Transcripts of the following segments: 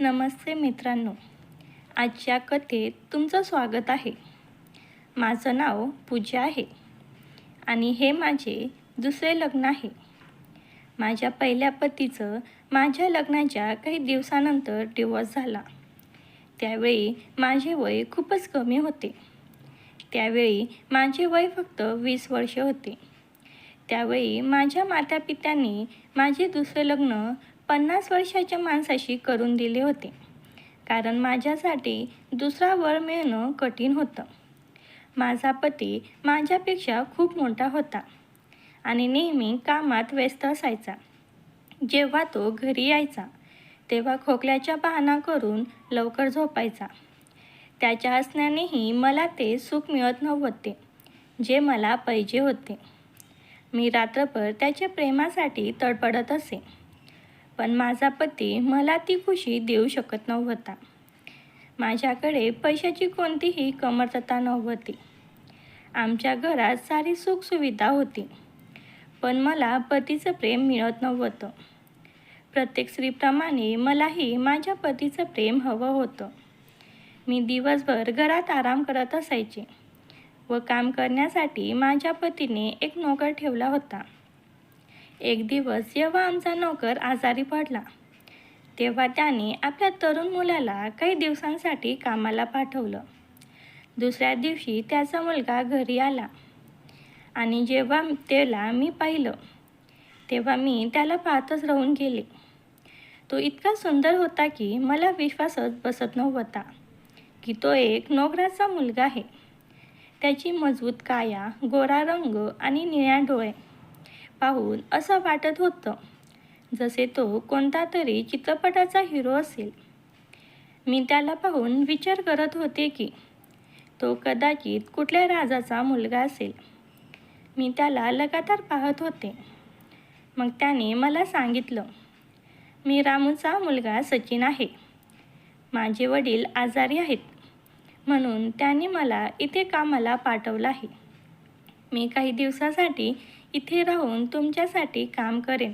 नमस्ते मित्रांनो. आजच्या कथेत तुमचं स्वागत आहे. माझं नाव पूजा आहे आणि हे माझे दुसरे लग्न आहे. माझ्या पहिल्या पतीचं माझ्या लग्नाच्या काही दिवसानंतर डिवॉर्स झाला. त्यावेळी माझे वय खूपच कमी होते. त्यावेळी माझे वय फक्त वीस वर्ष होते. त्यावेळी माझ्या मातापित्यांनी माझे दुसरे लग्न पन्नास वर्षाच्या माणसाशी करून दिले होते. कारण माझ्यासाठी दुसरा वर मिळणं कठीण होतं. माझा पती माझ्यापेक्षा खूप मोठा होता आणि नेहमी कामात व्यस्त असायचा. जेव्हा तो घरी यायचा तेव्हा खोकल्याच्या बहाणा करून लवकर झोपायचा. त्याच्या असण्यानेही मला ते सुख मिळत नव्हते जे मला पाहिजे होते. मी रात्रभर त्याच्या प्रेमासाठी तडपडत असे. पण माझा पती मला ती खुशी देऊ शकत नव्हता. माझ्याकडे पैशाची कोणतीही कमतरता नव्हती. आमच्या घरात सारी सुखसुविधा होती पण मला पतीचं प्रेम मिळत नव्हतं. प्रत्येक स्त्रीप्रमाणे मलाही माझ्या पतीचं प्रेम हवं होतं. मी दिवसभर घरात आराम करत असायचे व काम करण्यासाठी माझ्या पतीने एक नोकर ठेवला होता. एक दिवस जेव्हा आमचा नोकर आजारी पडला तेव्हा त्याने आपल्या तरुण मुलाला काही दिवसांसाठी कामाला पाठवलं. दुसऱ्या दिवशी त्याचा मुलगा घरी आला आणि जेव्हा त्याला मी पाहिलं तेव्हा मी त्याला पाहतच राहून गेले. तो इतका सुंदर होता की मला विश्वासच बसत नव्हता की तो एक नोकराचा मुलगा आहे. त्याची मजबूत काया गोरा रंग आणि निळ्या डोळे पाहून असं वाटत होतं जसे तो कोणता तरी चित्रपटाचा हिरो असेल. मी त्याला पाहून विचार करत होते की तो कदाचित कुठल्या राजाचा मुलगा असेल. मी त्याला लगातार पाहत होते. मग त्याने मला सांगितलं मी रामूचा मुलगा सचिन आहे. माझे वडील आजारी आहेत. म्हणून त्याने मला इथे कामाला पाठवलं आहे. मी काही दिवसासाठी इथे राहून तुमच्यासाठी काम करेन.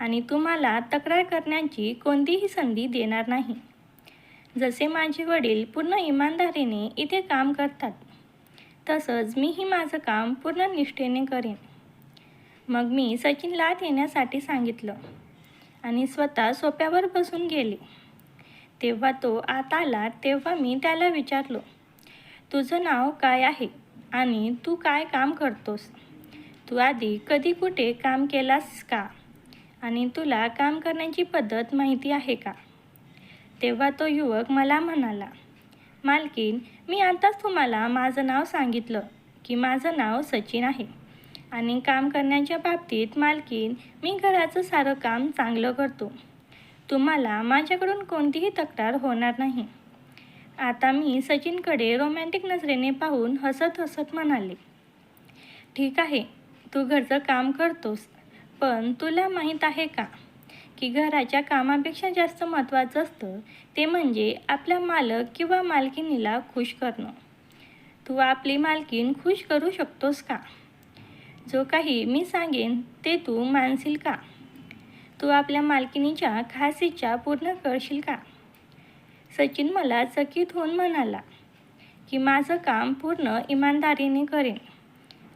आणि तुम्हाला तक्रार करण्याची कोणतीही संधी देणार नाही. जसे माझे वडील पूर्ण इमानदारीने इथे काम करतात तसंच मीही माझं काम पूर्ण निष्ठेने करेन. मग मी सचिनला येण्यासाठी सांगितलं आणि स्वतः सोप्यावर बसून गेले. तेव्हा तो आत आला तेव्हा मी त्याला विचारलो तुझं नाव काय आहे आणि तू काय काम करतोस? तू आधी कधी कुठे काम केलास का? आणि तुला काम करण्याची पद्धत माहिती आहे का? तेव्हा तो युवक मला म्हणाला मालकीन मी आताच तुम्हाला माझं नाव सांगितलं की माझं नाव सचिन आहे. आणि काम करण्याच्या बाबतीत मालकीन मी घराचं सारं काम चांगलं करतो. तुम्हाला माझ्याकडून कोणतीही तक्रार होणार नाही. आता मी सचिनकडे रोमॅन्टिक नजरेने पाहून हसत हसत म्हणाले ठीक आहे तू घरचं काम करतोस पण तुला माहीत आहे का की घराच्या कामापेक्षा जास्त महत्त्वाचं असतं ते म्हणजे आपल्या मालक किंवा मालकिनीला खुश करणं. तू आपली मालकीन खुश करू शकतोस का? जो काही मी सांगेन ते तू मानशील का? तू आपल्या मालकिनीच्या खास इच्छा पूर्ण करशील का? सचिन मला चकित होऊन म्हणाला की माझं काम पूर्ण इमानदारीने करेन.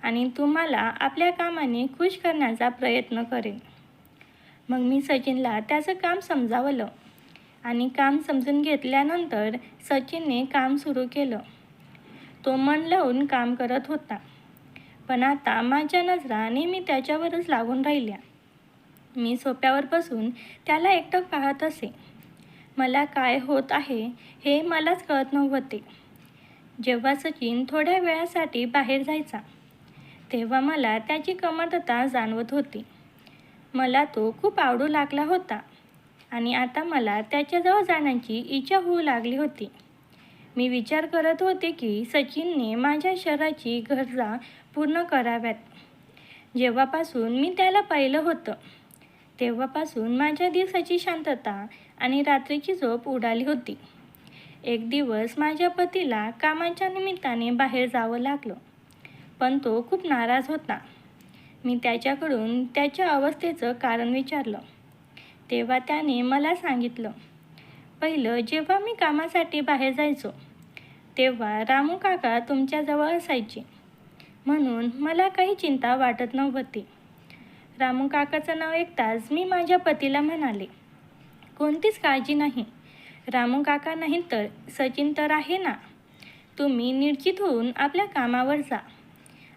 आणि तुम्हाला आपल्या कामाने खुश करण्याचा प्रयत्न करेन. मग मी सचिनला त्याचं काम समजावलं आणि काम समजून घेतल्यानंतर सचिनने काम सुरू केलं. तो मन लावून काम करत होता. पण आता माझ्या नजरा नेहमी त्याच्यावरच लागून राहिल्या. मी सोप्यावर बसून त्याला एकटक पाहत असे. मला काय होत आहे हे मलाच कळत नव्हते. जेव्हा सचिन थोड्या वेळासाठी बाहेर जायचा तेव्हा मला त्याची कमतरता जाणवत होती. मला तो खूप आवडू लागला होता आणि आता मला त्याच्याजवळ जाण्याची इच्छा होऊ लागली होती. मी विचार करत होते की सचिनने माझ्या शहराची गरजा पूर्ण कराव्यात. जेव्हापासून मी त्याला पाहिलं होतं तेव्हापासून माझ्या दिवसाची शांतता आणि रात्रीची झोप उडाली होती. एक दिवस माझ्या पतीला कामाच्या निमित्ताने बाहेर जावं लागलं. पण तो खूप नाराज होता. मी त्याच्याकडून त्याच्या अवस्थेचं कारण विचारलं. तेव्हा त्याने मला सांगितलं पहिलं जेव्हा मी कामासाठी बाहेर जायचो तेव्हा रामू काका तुमच्याजवळ असायचे. म्हणून मला काही चिंता वाटत नव्हती. रामू काकाचं नाव ऐकताच मी माझ्या पतीला म्हणाले कोणतीच काळजी नाही. रामू काका नाही तर सचिन तर आहे ना. तुम्ही निश्चित होऊन आपल्या कामावर जा.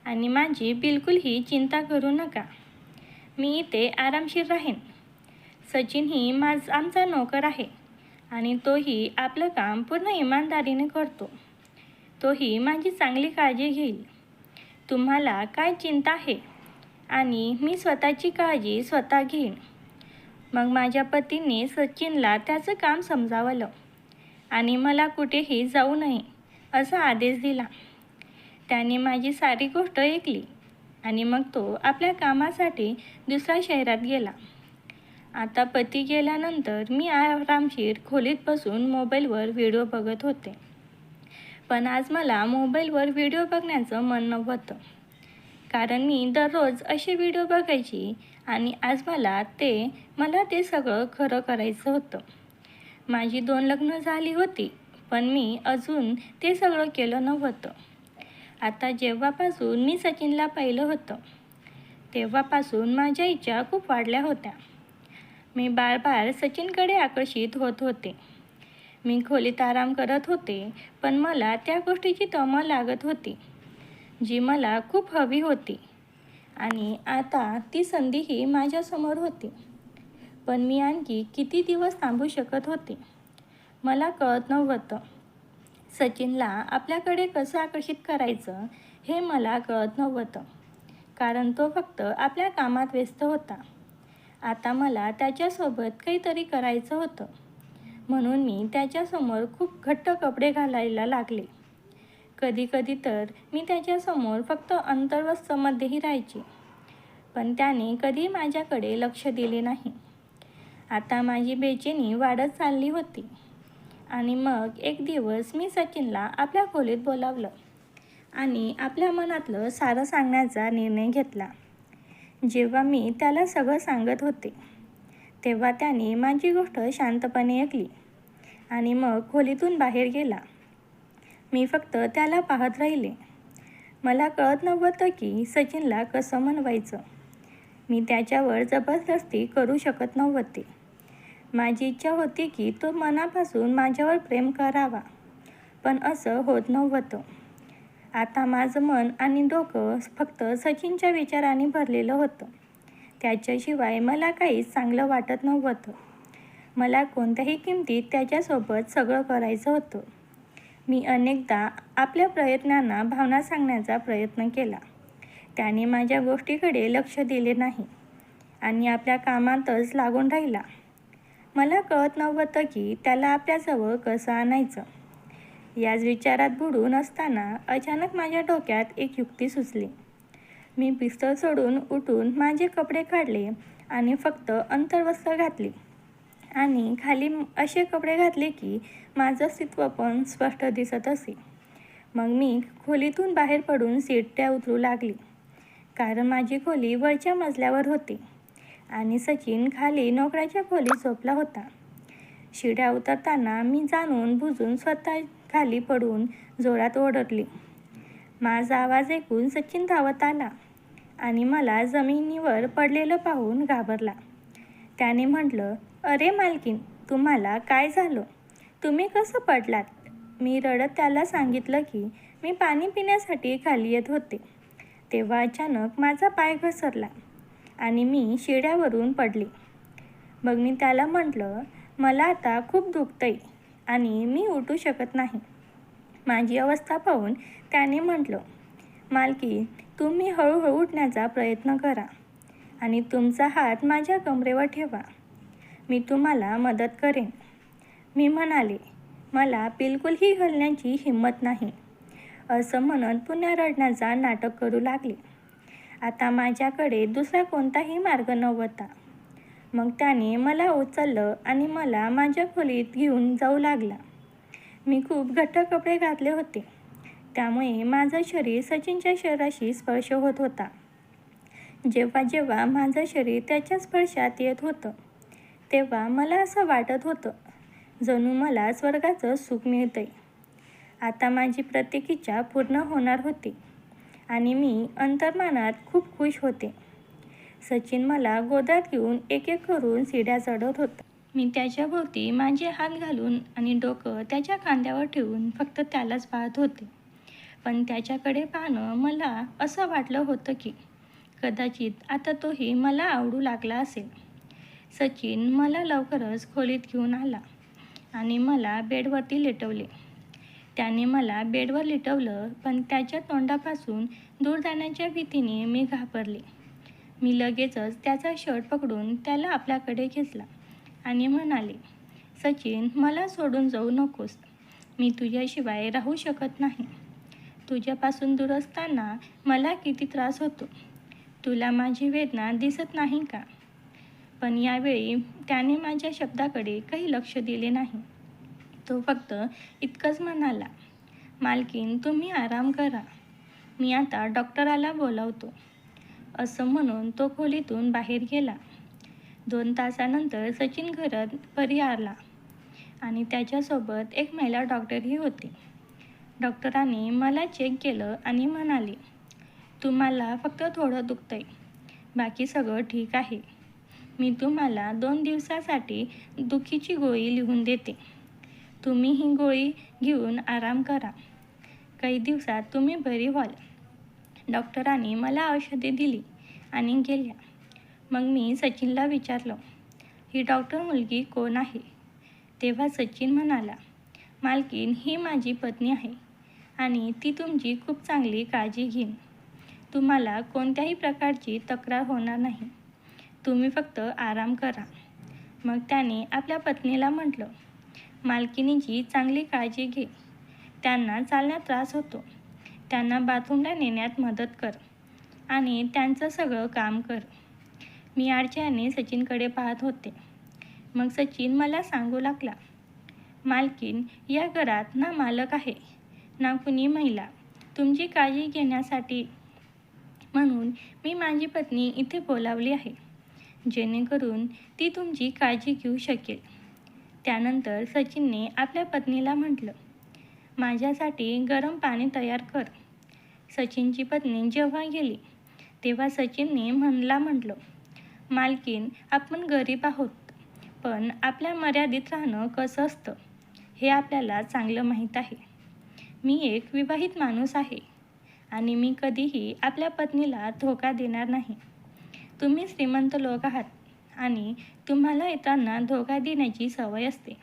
आणि माझी बिलकुलही चिंता करू नका. मी इथे आरामशीर राहीन. सचिन ही माझ आमचा नोकर आहे आणि तोही आपलं काम पूर्ण इमानदारीने करतो. तोही माझी चांगली काळजी घेईल. तुम्हाला काय चिंता आहे? आणि मी स्वतःची काळजी स्वतः घेईन. मग माझ्या पतीने सचिनला त्याचं काम समजावलं. आणि मला कुठेही जाऊ नये असा आदेश दिला. त्याने माझी सारी गोष्ट ऐकली आणि मग तो आपल्या कामासाठी दुसऱ्या शहरात गेला. आता पती गेल्यानंतर मी आरामशीर खोलीत बसून मोबाईलवर व्हिडिओ बघत होते. पण आज मला मोबाईलवर व्हिडिओ बघण्याचं मन नव्हतं. कारण मी दररोज असे व्हिडिओ बघायची आणि आज मला ते मला ते सगळं खरं करायचं होतं. माझी दोन लग्न झाली होती पण मी अजून ते सगळं केलं नव्हतं. आता जेव्हापासून मी सचिनला पाहिलं होतं तेव्हापासून माझ्या इच्छा खूप वाढल्या होत्या. मी बार बार सचिनकडे आकर्षित होत होते. मी खोलीत आराम करत होते पण मला त्या गोष्टीची तमा लागत होती जी मला खूप हवी होती. आणि आता ती संधीही माझ्यासमोर होती. पण मी आणखी किती दिवस थांबू शकत होते? मला कळत नव्हतं. सचिनला आपल्याकडे कसं आकर्षित करायचं हे मला कळत नव्हतं. कारण तो फक्त आपल्या कामात व्यस्त होता. आता मला त्याच्यासोबत काहीतरी करायचं होतं. म्हणून मी त्याच्यासमोर खूप घट्ट कपडे घालायला लागले. कधीकधी तर मी त्याच्यासमोर फक्त अंतर्वस्त्रमध्येही राहायची. पण त्याने कधी माझ्याकडे लक्ष दिले नाही. आता माझी बेचेनी वाढत चालली होती. आणि मग एक दिवस मी सचिनला आपल्या खोलीत बोलावलं आणि आपल्या मनातलं सारं सांगण्याचा निर्णय घेतला. जेव्हा मी त्याला सगळं सांगत होते तेव्हा त्याने माझी गोष्ट शांतपणे ऐकली आणि मग खोलीतून बाहेर गेला. मी फक्त त्याला पाहत राहिले. मला कळत नव्हतं की सचिनला कसं म्हणवायचं. मी त्याच्यावर जबरदस्ती करू शकत नव्हते. माझी इच्छा होती की तो मनापासून माझ्यावर प्रेम करावा. पण असं होत नव्हतं. आता माझं मन आणि डोकं फक्त सचिनच्या विचाराने भरलेलं होतं. त्याच्याशिवाय मला काहीच चांगलं वाटत नव्हतं. मला कोणत्याही किमतीत त्याच्यासोबत सगळं करायचं होतं. मी अनेकदा आपल्या प्रयत्नांना भावना सांगण्याचा प्रयत्न केला. त्याने माझ्या गोष्टीकडे लक्ष दिले नाही. आणि आपल्या कामातच लागून राहिला. मला कळत नव्हतं की त्याला आपल्याजवळ कसं आणायचं. याच विचारात बुडून असताना अचानक माझ्या डोक्यात एक युक्ती सुचली. मी पिस्तळ सोडून उठून माझे कपडे काढले आणि फक्त अंतर्वस्त्र घातली. आणि खाली असे कपडे घातले की माझं अस्तित्व पण स्पष्ट दिसत असे. मग मी खोलीतून बाहेर पडून सीट्या उतरू लागली. कारण माझी खोली वरच्या मजल्यावर होती. आणि सचिन खाली नोकराच्या खोलीत झोपला होता. शिड्या उतरताना मी जाणून बुजून स्वतः खाली पडून जोरात ओरडली. माझा आवाज ऐकून सचिन धावत आला आणि मला जमिनीवर पडलेलं पाहून घाबरला. त्याने म्हटलं अरे मालकीन तुम्हाला काय झालं? तुम्ही कसं पडलात? मी रडत त्याला सांगितलं की मी पाणी पिण्यासाठी खाली येत होते. तेव्हा अचानक माझा पाय घसरला. आणि मी शिड्यावरून पडले. मग मी त्याला म्हटलं मला आता खूप दुखतंय आणि मी उठू शकत नाही. माझी अवस्था पाहून त्याने म्हटलं मालकी तुम्ही हळूहळू उठण्याचा प्रयत्न करा आणि तुमचा हात माझ्या कमरेवर ठेवा. मी तुम्हाला मदत करेन. मी म्हणाले मला बिलकुलही हलण्याची हिंमत नाही. असं म्हणत पुन्हा रडण्याचा नाटक करू लागले. आता माझ्याकडे दुसरा कोणताही मार्ग नव्हता. मग त्याने मला उचललं आणि मला माझ्या खोलीत घेऊन जाऊ लागला. मी खूप घट्ट कपडे घातले होते. त्यामुळे माझं शरीर सचिनच्या शरीराशी स्पर्श होत होता. जेव्हा जेव्हा माझं शरीर त्याच्या स्पर्शात येत होतं तेव्हा मला असं वाटत होतं जणू मला स्वर्गाचं सुख मिळतंय. आता माझी प्रत्येक इच्छा पूर्ण होणार होती. आणि मी अंतर्मानात खूप खुश होते. सचिन मला गोदात घेऊन एक एक करून सिड्या चढवत होता. मी त्याच्याभोवती माझे हात घालून आणि डोकं त्याच्या खांद्यावर ठेवून फक्त त्यालाच पाहत होते. पण त्याच्याकडे पाहणं मला असं वाटलं होतं की कदाचित आता तोही मला आवडू लागला असेल. सचिन मला लवकरच खोलीत घेऊन आला आणि मला बेडवरती लेटवले. त्याने मला बेडवर लिटवलं पण त्याच्या तोंडापासून दूर जाण्याच्या भीतीने मी घाबरले. मी लगेचच त्याचा शर्ट पकडून त्याला आपल्याकडे घेतला आणि म्हणाले सचिन मला सोडून जाऊ नकोस. मी तुझ्याशिवाय राहू शकत नाही. तुझ्यापासून दूर असताना मला किती त्रास होतो. तुला माझी वेदना दिसत नाही का? पण यावेळी त्याने माझ्या शब्दाकडे काही लक्ष दिले नाही. तो फक्त इतकंच म्हणाला मालकीन तुम्ही आराम करा. मी आता डॉक्टराला बोलावतो. असं म्हणून तो खोलीतून बाहेर गेला. दोन तासानंतर सचिन घरात परी आला आणि त्याच्यासोबत एक महिला डॉक्टरही होती. डॉक्टरांनी मला चेक केलं आणि म्हणाले तुम्हाला फक्त थोडं दुखतंय. बाकी सगळं ठीक आहे. मी तुम्हाला दोन दिवसासाठी दुखीची गोळी लिहून देते. तुम्ही ही गोळी घेऊन आराम करा. काही दिवसात तुम्ही बरी व्हाल. डॉक्टरांनी मला औषधे दिली आणि गेल्या. मग मी सचिनला विचारलं ही डॉक्टर मुलगी कोण आहे? तेव्हा सचिन म्हणाला मालकीन ही माझी पत्नी आहे आणि ती तुमची खूप चांगली काळजी घेईन. तुम्हाला कोणत्याही प्रकारची तक्रार होणार नाही. तुम्ही फक्त आराम करा. मग त्याने आपल्या पत्नीला म्हटलं मालकिनीची चांगली काळजी घे. त्यांना चालण्यात त्रास होतो. त्यांना बाथरूमला नेण्यात मदत कर आणि त्यांचं सगळं काम कर. मी आडच्याने सचिनकडे पाहत होते. मग सचिन मला सांगू लागला मालकीन या घरात ना मालक आहे ना कुणी महिला. तुमची काळजी घेण्यासाठी म्हणून मी माझी पत्नी इथे बोलावली आहे. जेणेकरून ती तुमची काळजी घेऊ शकेल. त्यानंतर सचिनने आपल्या पत्नीला म्हटलं माझ्यासाठी गरम पाणी तयार कर. सचिनची पत्नी जेव्हा गेली तेव्हा सचिनने म्हणला म्हटलं मालकीन आपण गरीब आहोत पण आपल्या मर्यादित राहणं कसं असतं? हे आपल्याला चांगलं माहीत आहे. मी एक विवाहित माणूस आहे आणि मी कधीही आपल्या पत्नीला धोका देणार नाही. तुम्ही श्रीमंत लोक आहात आणि तुम्हाला येताना धोका देण्याची सवय असते.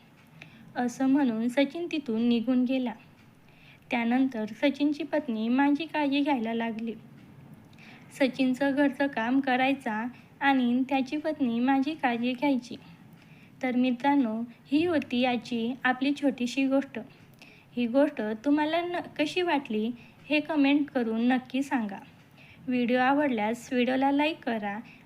असं म्हणून सचिन तिथून निघून गेला. त्यानंतर सचिनची पत्नी माझी काळजी घ्यायला लागली. सचिनचं घरचं काम करायचा आणि त्याची पत्नी माझी काळजी घ्यायची. तर मित्रांनो ही होती याची आपली छोटीशी गोष्ट. ही गोष्ट तुम्हाला न कशी वाटली हे कमेंट करून नक्की सांगा. व्हिडिओ आवडल्यास व्हिडिओला लाईक करा